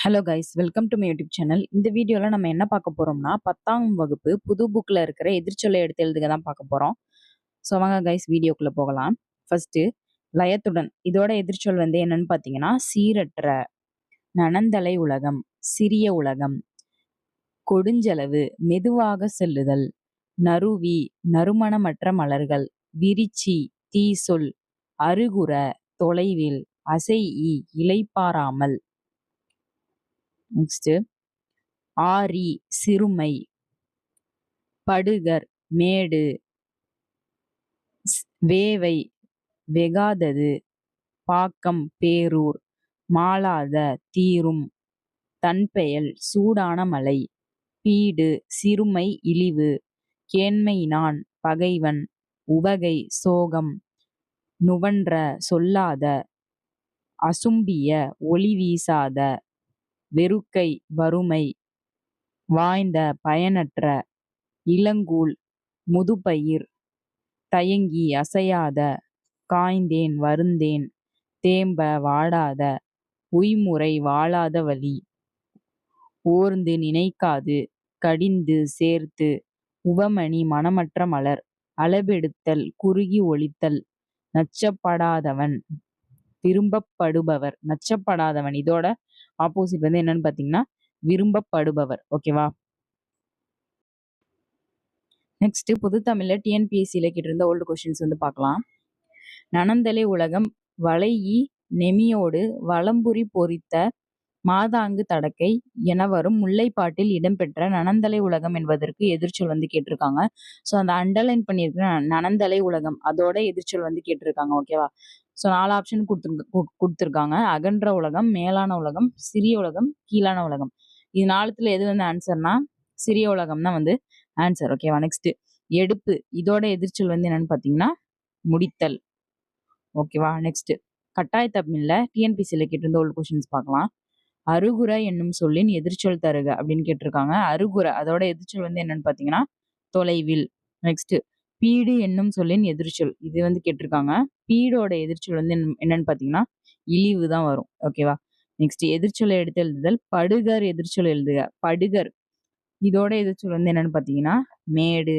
Hello guys welcome to my YouTube channel இந்த வீடியோவில் நம்ம என்ன பார்க்க போகிறோம்னா பத்தாம் வகுப்பு புது புக்கில் இருக்கிற எதிர்ச்சொல்லை எடுத்து எழுதுக தான் பார்க்க போகிறோம் ஸோ வாங்க கைஸ் வீடியோக்குள்ளே போகலாம். ஃபர்ஸ்ட்டு லயத்துடன். இதோட எதிர்ச்சொல் வந்து என்னன்னு பார்த்தீங்கன்னா சீரற்ற நனந்தலை உலகம் சிறிய உலகம் கொடுஞ்சளவு மெதுவாக செல்லுதல் நறுவி நறுமணமற்ற மலர்கள் விரிச்சி தீ சொல் அருகுற தொலைவில் அசை இலைப்பாராமல் நெக்ஸ்ட்டு ஆரி சிறுமை. படுகர் மேடு. வேவை வெகாதது. பாக்கம் பேரூர். மாளாத தீரும். தன்பெயல் சூடான மலை. பீடு சிறுமை இழிவு. கேண்மை நான் பகைவன். உவகை சோகம். நுவன்ற சொல்லாத. அசும்பிய ஒளி வீசாத. வெறுக்கை வறுமை வாய்ந்த பயனற்ற இளங்கூழ் முதுபயிர் தயங்கி அசையாத காய்ந்தேன் வருந்தேன் தேம்ப வாடாத உய்முறை வாழாத வழி. ஓர்ந்து நினைக்காது கடிந்து சேர்த்து உவமணி மனமற்ற மலர் அளபெடுத்தல் குறுகி ஒழித்தல் நச்சப்படாதவன் விரும்பப்படுபவர் நச்சப்படாதவன். இதோட ஆப்போசிட் வந்து என்னன்னு பார்த்தீங்கன்னா விரும்பப்படுபவர். ஓகேவா நெக்ஸ்ட் புது தமிழ்ல டிஎன்பிஎஸ்சியில் கேட்டிருந்த ஓல்டு கொஸ்டின்ஸ் வந்து பார்க்கலாம் நனந்தலை உலகம் வளையி நெமியோடு வளம்புரி பொறித்த மாதாங்கு தடக்கை என வரும் முல்லைப்பாட்டில் இடம்பெற்ற நனந்தலை உலகம் என்பதற்கு எதிர்ச்சொல் வந்து கேட்டிருக்காங்க. ஸோ அந்த அண்டர்லைன் பண்ணியிருக்கிற நனந்தலை உலகம் அதோட எதிர்ச்சொல் வந்து கேட்டிருக்காங்க. ஓகேவா ஸோ நாலு ஆப்ஷன் கொடுத்துரு கொடுத்துருக்காங்க. அகன்ற உலகம் மேலான உலகம் சிறிய உலகம் கீழான உலகம். இது நாலுத்துல எது வந்து ஆன்சர்னா சிறிய உலகம் தான் வந்து ஆன்சர் ஓகேவா நெக்ஸ்ட் எடுப்பு. இதோட எதிர்ச்சொல் வந்து என்னன்னு பார்த்தீங்கன்னா முடித்தல். ஓகேவா நெக்ஸ்ட் கட்டாய தமிழ்ல டிஎன்பிசியில் கேட்டிருந்த ஒரு கொஷின்ஸ் பார்க்கலாம் அருகுற என்னும் சொல்லின் எதிர்ச்சொல் தருக அப்படின்னு கேட்டிருக்காங்க. அருகுற அதோட எதிர்ச்சொல் வந்து என்னன்னு பார்த்தீங்கன்னா தொலைவில். நெக்ஸ்ட் பீடு என்னும் சொல்லின் எதிர்ச்சொல். இது வந்து கேட்டிருக்காங்க. பீடோட எதிர்ச்சொல் வந்து என்னன்னு பார்த்தீங்கன்னா இழிவு தான் வரும். ஓகேவா நெக்ஸ்ட் எதிர்ச்சொலை எடுத்து எழுதுதல் படுகர் எதிர்ச்சொல் எழுதுக. படுகர். இதோட எதிர்ச்சொல் வந்து என்னன்னு பார்த்தீங்கன்னா மேடு.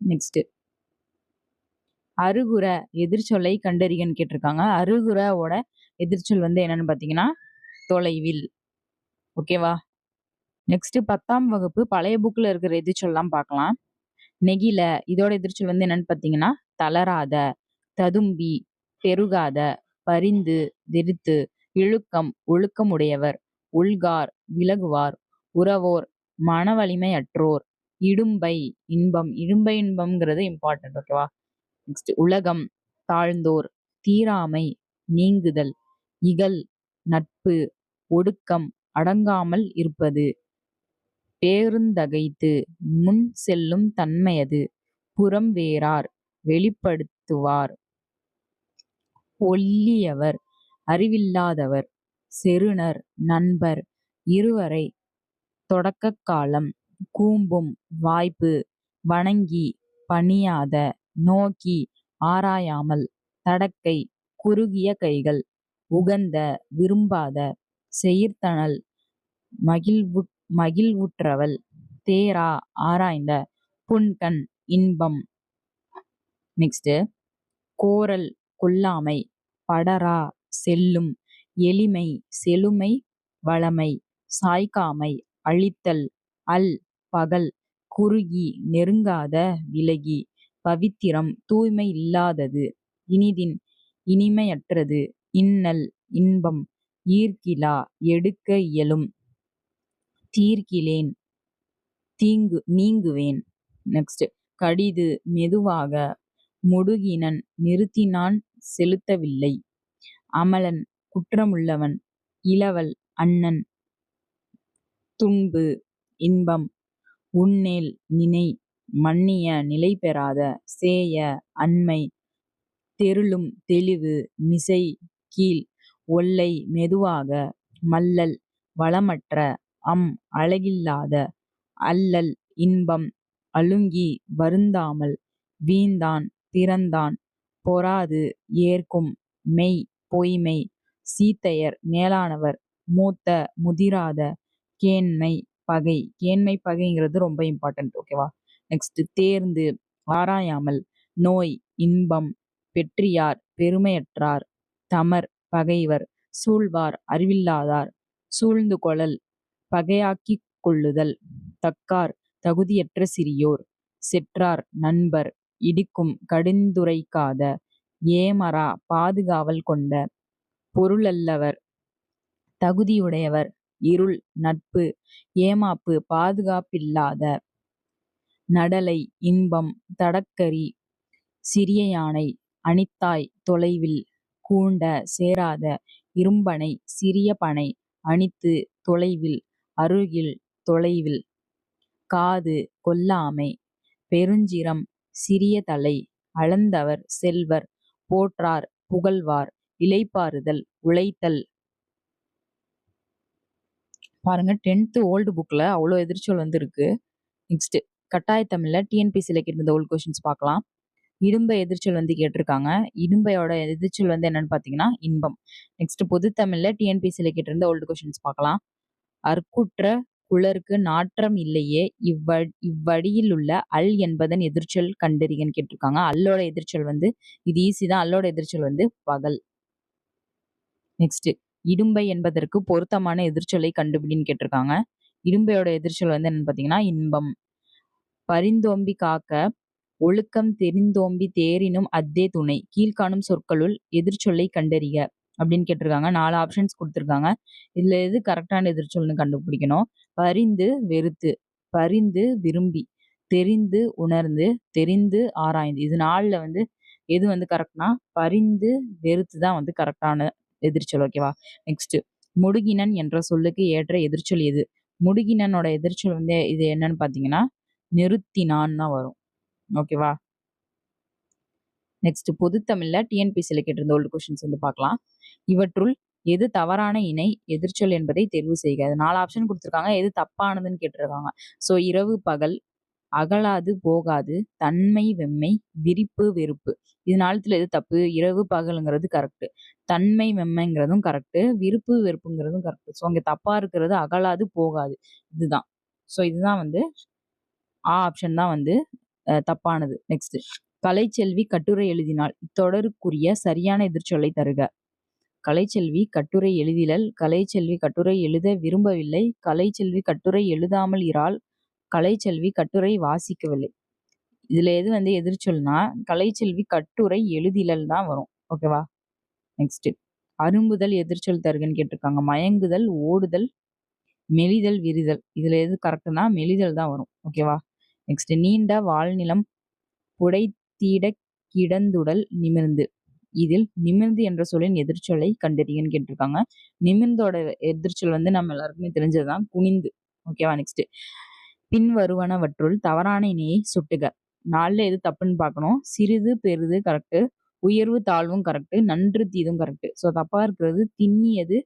நெக்ஸ்ட் அருகுற எதிர்ச்சொல்லை கண்டறிகன்னு கேட்டிருக்காங்க. அருகுறோட எதிர்ச்சொல் வந்து என்னன்னு பார்த்தீங்கன்னா தொலைவில். ஓகேவா நெக்ஸ்ட் பத்தாம் வகுப்பு பழைய புக்கில் இருக்கிற எதிர்ச்சொல்லாம் பார்க்கலாம். நெகில இதோட எதிர்ச்சொல் வந்து என்னன்னு பார்த்தீங்கன்னா தளராத ததும்பி பெருகாத பரிந்து திருத்து இழுக்கம் ஒழுக்கமுடையவர் உள்கார் விலகுவார் உறவோர் மன வலிமையற்றோர் இடும்பை இன்பம் இடும்பை இன்பம்ங்கிறது இம்பார்ட்டன்ட் ஓகேவா நெக்ஸ்ட் உலகம் தாழ்ந்தோர் தீராமை நீங்குதல் இகல் நட்பு ஒடுக்கம் அடங்காமல் இருப்பது. பேருந்தகைத்து முன் செல்லும் தன்மையது. புறம் வேறார் வெளிப்படுத்துவார். ஒல்லியவர் அறிவில்லாதவர் செருணர் நண்பர் இருவரை தொடக்க காலம் கூம்பும் வாய்ப்பு வணங்கி பணியாத நோக்கி ஆராயாமல் தடக்கை குறுகிய கைகள் உகந்த விரும்பாத செயிர்த்தனல் மகிழ்வு மகிழ்வுற்றவள். தேரா ஆராய்ந்த புன்கண் இன்பம். நெக்ஸ்ட் கோரல் கொல்லாமை படரா செல்லும் எளிமை செழுமை வளமை சாய்க்காமை அழித்தல் அல் பகல் குறுகி நெருங்காத விலகி பவித்திரம் தூய்மை இல்லாதது இனிதின் இனிமையற்றது இன்னல் இன்பம் ஈர்க்கிலா எடுக்க இயலும் தீர்க்கிலேன். தீங்கு நீங்குவேன். நெக்ஸ்ட் கடிது மெதுவாக. முடுகினன் நிறுத்தினான் செலுத்தவில்லை. அமலன் குற்றமுள்ளவன். இளவல் அண்ணன். துன்பு இன்பம். உன்னேல் நினை மன்னிய நிலை பெறாத. சேய அண்மை. தெருளும் தெளிவு மிசை கீழ். ஒல்லை மெதுவாக. மல்லல் வளமற்ற. அம் அழகில்லாத அல்லல் இன்பம் அழுங்கி வருந்தாமல் வீந்தான் திறந்தான் பொறாது ஏற்கும் மெய் பொய்மை சீத்தையர் மேலானவர் மூத்த முதிராத கேண்மை பகை. கேண்மை பகைங்கிறது ரொம்ப இம்பார்ட்டன்ட் ஓகேவா நெக்ஸ்ட் தேர்ந்து ஆராயாமல் நோய் இன்பம் பெற்றியார் பெருமையற்றார் தமர் பகைவர் சூழ்வார் அறிவில்லாதார் சூழ்ந்து கொளல் பகையாக்கிக் கொள்ளுதல் தக்கார் தகுதியற்ற சிறியோர். செற்றார் நண்பர். இடிக்கும் கடிந்துரைக்காத. ஏமரா பாதுகாவல் கொண்ட. பொருளல்லவர். தகுதியுடையவர். இருள் நட்பு. ஏமாப்பு பாதுகாப்பில்லாத. நடலை இன்பம் தடக்கரி. சிறிய யானை அணித்தாய் தொலைவில். கூண்ட சேராத. இரும்பனை சிறிய பனை அணித்து தொலைவில். அருகில் தொலைவில். காது கொல்லாமை. பெருஞ்சிரம் சிறிய தலை. அளந்தவர் செல்வர். போற்றார் புகழ்வார். இலைப்பாறுதல் உழைத்தல். பாருங்க டென்த்து ஓல்டு புக்கில் அவ்வளோ எதிர்ச்சொல் வந்து இருக்கு நெக்ஸ்ட் கட்டாய தமிழில் டிஎன்பிசியில் கேட்டிருந்த ஓல்டு கொஷின்ஸ் பார்க்கலாம் இடும்ப எதிர்ச்சொல் வந்து கேட்டிருக்காங்க. இடும்பையோட எதிர்ச்சொல் வந்து என்னன்னு பார்த்தீங்கன்னா இன்பம். நெக்ஸ்ட் பொது தமிழில் டிஎன்பிசியில் கேட்டிருந்த ஓல்டு கொஷின்ஸ் பார்க்கலாம் அற்குற்ற குளருக்கு நாற்றம் இல்லையே இவ்வ இவ்வடியில் உள்ள அல் என்பதன் எதிர்ச்சொல் கண்டறிகன்னு கேட்டிருக்காங்க. அல்லோட எதிர்ச்சொல் வந்து இது ஈஸி தான். அல்லோட எதிர்ச்சொல் வந்து பகல். நெக்ஸ்ட் இடும்பை என்பதற்கு பொருத்தமான எதிர்ச்சொல்லை கண்டுபிடின்னு கேட்டிருக்காங்க. இடும்பையோட எதிர்ச்சொல் வந்து என்னன்னு பார்த்தீங்கன்னா இன்பம். பரிந்தோம்பி காக்க ஒழுக்கம் தெரிந்தோம்பி தேரினும் அத்தே துணை. கீழ்காணும் சொற்களுள் எதிர்ச்சொல்லை கண்டறிக. அப்படின்னு கேட்டிருக்காங்க. நாலு ஆப்ஷன்ஸ் கொடுத்துருக்காங்க. இதில் எது கரெக்டான எதிர்ச்சொல்னு கண்டுபிடிக்கணும். பரிந்து வெறுத்து பரிந்து விரும்பி தெரிந்து உணர்ந்து தெரிந்து ஆராய்ந்து. இது நாளில் வந்து எது வந்து கரெக்ட்னா பரிந்து வெறுத்து தான் வந்து கரெக்டான எதிர்ச்சொல் ஓகேவா நெக்ஸ்ட் முடுகினன் என்ற சொல்லுக்கு ஏற்ற எதிர்ச்சொல் எது? முடுகினனோட எதிர்ச்சொல் வந்து இது என்னன்னு பார்த்தீங்கன்னா நிறுத்தினான் தான் வரும் ஓகேவா நெக்ஸ்ட் பொதுத்தமிழ்ல டிஎன்பிசியில் கேட்டிருந்த ஓல்டு கொஸ்டின்ஸ் வந்து பார்க்கலாம். இவற்றுள் எது தவறான இணை எதிர்ச்சொல் என்பதை தேர்வு செய்க. நாலு ஆப்ஷன் கொடுத்துருக்காங்க. எது தப்பானதுன்னு கேட்டிருக்காங்க. ஸோ இரவு பகல் அகலாது போகாது தன்மை வெம்மை விரிப்பு வெறுப்பு. இது நாளத்தில் எது தப்பு? இரவு பகலுங்கிறது கரெக்டு தன்மை வெம்மைங்கிறதும் கரெக்டு விருப்பு வெறுப்புங்கிறதும் கரெக்ட் ஸோ அங்கே தப்பாக இருக்கிறது அகலாது போகாது. இதுதான். ஸோ இதுதான் வந்து ஆ ஆப்ஷன் தான் வந்து தப்பானது. நெக்ஸ்ட்டு கலைச்செல்வி கட்டுரை எழுதினால் இத்தொடருக்குரிய சரியான எதிர்ச்சொல்லை தருக. கலைச்செல்வி கட்டுரை எழுதிலல் கலைச்செல்வி கட்டுரை எழுத விரும்பவில்லை. கலைச்செல்வி கட்டுரை எழுதாமல் இரால் கலைச்செல்வி கட்டுரை வாசிக்கவில்லை. இதுல எது வந்து எதிர்ச்சொல்னா கலைச்செல்வி கட்டுரை எழுதிலல் தான் வரும். ஓகேவா நெக்ஸ்ட் அரும்புதல் எதிர்ச்சொல் தருகன்னு கேட்டிருக்காங்க. மயங்குதல் ஓடுதல் மெலிதல் விரிதல். இதுல எது கரெக்டுனா மெலிதல் தான் வரும். ஓகேவா நெக்ஸ்ட் நீண்ட வாழ்நிலம் புடை தீடக் கிடந்துடல் நிமிர்ந்து. இதில் நிமிர்ந்து என்ற சொல்லின் எதிர்ச்சொல்லை கண்டறியன்னு கேட்டிருக்காங்க. நிமிர்ந்தோட எதிர்ச்சொல் வந்து நம்ம எல்லாருக்குமே தெரிஞ்சதுதான். குனிந்து. ஓகேவா நெக்ஸ்ட் பின்வருவனவற்றுள் தவறான இணையை சுட்டுக. நாளில் எது தப்புன்னு பார்க்கணும். சிறிது பெரிது கரெக்டு உயர்வு தாழ்வும் கரெக்டு நன்று தீதும் கரெக்டு ஸோ தப்பாக இருக்கிறது திண்ணியது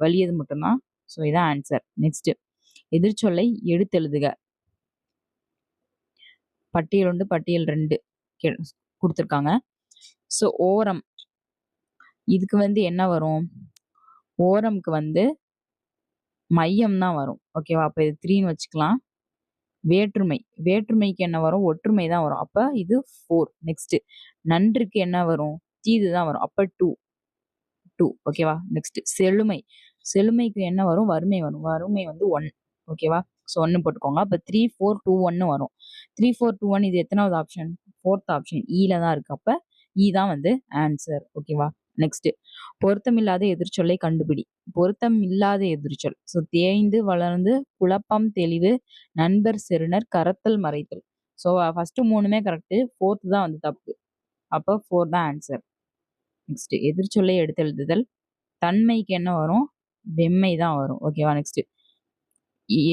வலியது மட்டும்தான். ஸோ இதான் ஆன்சர் நெக்ஸ்ட் எதிர்ச்சொல்லை எடுத்தெழுதுக. பட்டியல் ஒன்று பட்டியல் ரெண்டு. கொடுத்துருக்காங்க. ஸோ ஓரம். இதுக்கு வந்து என்ன வரும்? ஓரம்க்கு வந்து மையம் தான் வரும். ஓகேவா? அப்போ இது த்ரீன்னு வச்சுக்கலாம். வேற்றுமை. வேற்றுமைக்கு என்ன வரும்? ஒற்றுமை தான் வரும். அப்போ இது ஃபோர் நெக்ஸ்ட் நன்றுக்கு என்ன வரும்? தீது தான் வரும். அப்போ டூ டூ ஓகேவா? நெக்ஸ்ட் செழுமை. செழுமைக்கு என்ன வரும்? வறுமை வரும். வறுமை வந்து ஒன் ஓகேவா? ஸோ ஒன்று போட்டுக்கோங்க. அப்போ த்ரீ ஃபோர் டூ ஒன்னு வரும். த்ரீ ஃபோர் டூ ஒன் இது எத்தனாவது ஆப்ஷன் ஃபோர்த் ஆப்ஷன் ஈல தான் இருக்கு அப்போ ஈ e தான் வந்து ஆன்சர் ஓகேவா நெக்ஸ்ட் பொருத்தமில்லாத எதிர்ச்சொல்லை கண்டுபிடி. பொருத்தம் இல்லாத எதிர்ச்சொல். ஸோ தேய்ந்து வளர்ந்து குழப்பம் தெளிவு நண்பர் செருணர் கரத்தல் மறைத்தல். ஸோ ஃபர்ஸ்ட் மூணுமே கரெக்டு ஃபோர்த்து தான் வந்து தப்பு. அப்போ ஃபோர் தான் ஆன்சர் நெக்ஸ்ட் எதிர்ச்சொல்லை எடுத்து எழுதுதல் தன்மைக்கு என்ன வரும்? வெம்மை தான் வரும். ஓகேவா நெக்ஸ்ட்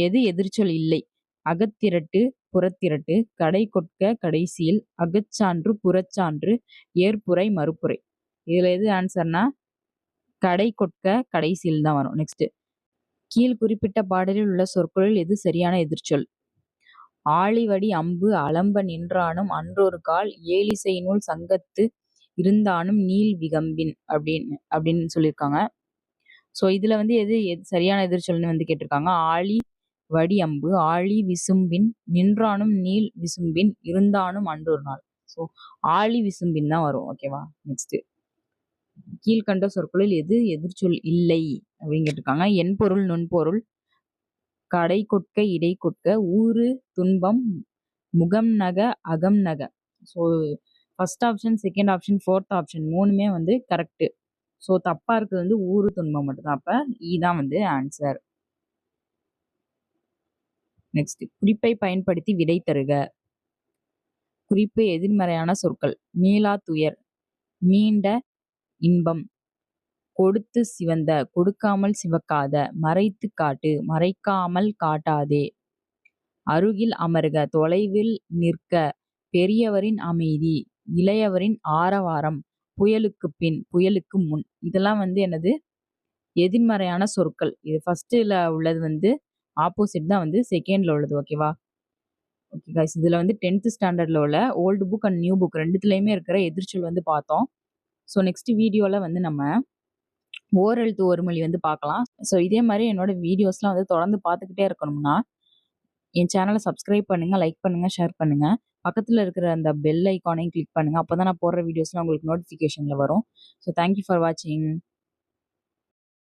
எது எதிர்ச்சொல் இல்லை? அகத்திரட்டு புறத்திரட்டு கடை கொட்க கடைசியில் அகச்சான்று புறச்சான்று ஏற்புரை மறுப்புரை. இதில் எது ஆன்சர்னா கடை கொட்க கடைசியில் தான் வரும். நெக்ஸ்ட்டு கீழ் குறிப்பிட்ட பாடலில் உள்ள சொற்களில் எது சரியான எதிர்ச்சொல்? ஆழிவடி அம்பு அலம்ப நின்றானும் அன்றொரு கால் ஏலிசை நூல் சங்கத்து இருந்தானும் நீல் விகம்பின் அப்படின்னு அப்படின்னு சொல்லியிருக்காங்க. ஸோ இதில் வந்து எது எது சரியான எதிர்ச்சொல்னு வந்து கேட்டிருக்காங்க. ஆழி வடி அம்பு ஆழி விசும்பின் நின்றானும் நீள் விசும்பின் இருந்தானும் அன்றொரு நாள். ஸோ ஆழி விசும்பின் தான் வரும். ஓகேவா? நெக்ஸ்ட்டு. கீழ்க்கண்ட சொற்களில் எது எதிர்ச்சொல் இல்லை அப்படின்னு கேட்டிருக்காங்க. என்பொருள் நுண்பொருள் கடை கொட்க இடை கொட்க ஊறு துன்பம் முகம் நக அகம் நக. So first option, second option, fourth option மூணுமே வந்து கரெக்ட்டு. ஸோ தப்பாக இருக்கிறது வந்து ஊறு துன்பம் மட்டும்தான் அப்போ இ e தான் வந்து ஆன்சர். நெக்ஸ்ட் குறிப்பை பயன்படுத்தி விடை தருக. குறிப்பு எதிர்மறையான சொற்கள். மீளா துயர், மீண்ட இன்பம், கொடுத்து சிவந்த, கொடுக்காமல் சிவக்காத, மறைத்துக் காட்டு, மறைக்காமல் காட்டாதே. அருகில் அமருக, தொலைவில் நிற்க, பெரியவரின் அமைதி, இளையவரின் ஆரவாரம், புயலுக்குப் பின், புயலுக்கு முன். இதெல்லாம் வந்து எனது எதிர்மறையான சொற்கள். இது ஃபஸ்ட்டில் உள்ளது வந்து ஆப்போசிட் தான் வந்து செகண்டில் உள்ளது. ஓகேவா? ஓகே கைஸ் இதில் வந்து டென்த்து ஸ்டாண்டர்டில் உள்ள old book and new book ரெண்டுத்துலேயுமே இருக்கிற எதிர்ச்சொல் வந்து பார்த்தோம். ஸோ நெக்ஸ்ட் வீடியோவில் வந்து நம்ம ஓரெழுத்து ஒருமொழி வந்து பார்க்கலாம். ஸோ இதே மாதிரி என்னோட வீடியோஸ்லாம் வந்து தொடர்ந்து பார்த்துக்கிட்டே இருக்கணும்னா, என் சேனலை சப்ஸ்கிரைப் பண்ணுங்கள் லைக் பண்ணுங்கள் ஷேர் பண்ணுங்கள் பக்கத்தில் இருக்கிற அந்த பெல் ஐக்கானையும் கிளிக் அப்போ தான் நான் போடுற வீடியோஸ்லாம் உங்களுக்கு நோட்டிஃபிகேஷனில் வரும். ஸோ தேங்க் யூ ஃபார் வாட்சிங்.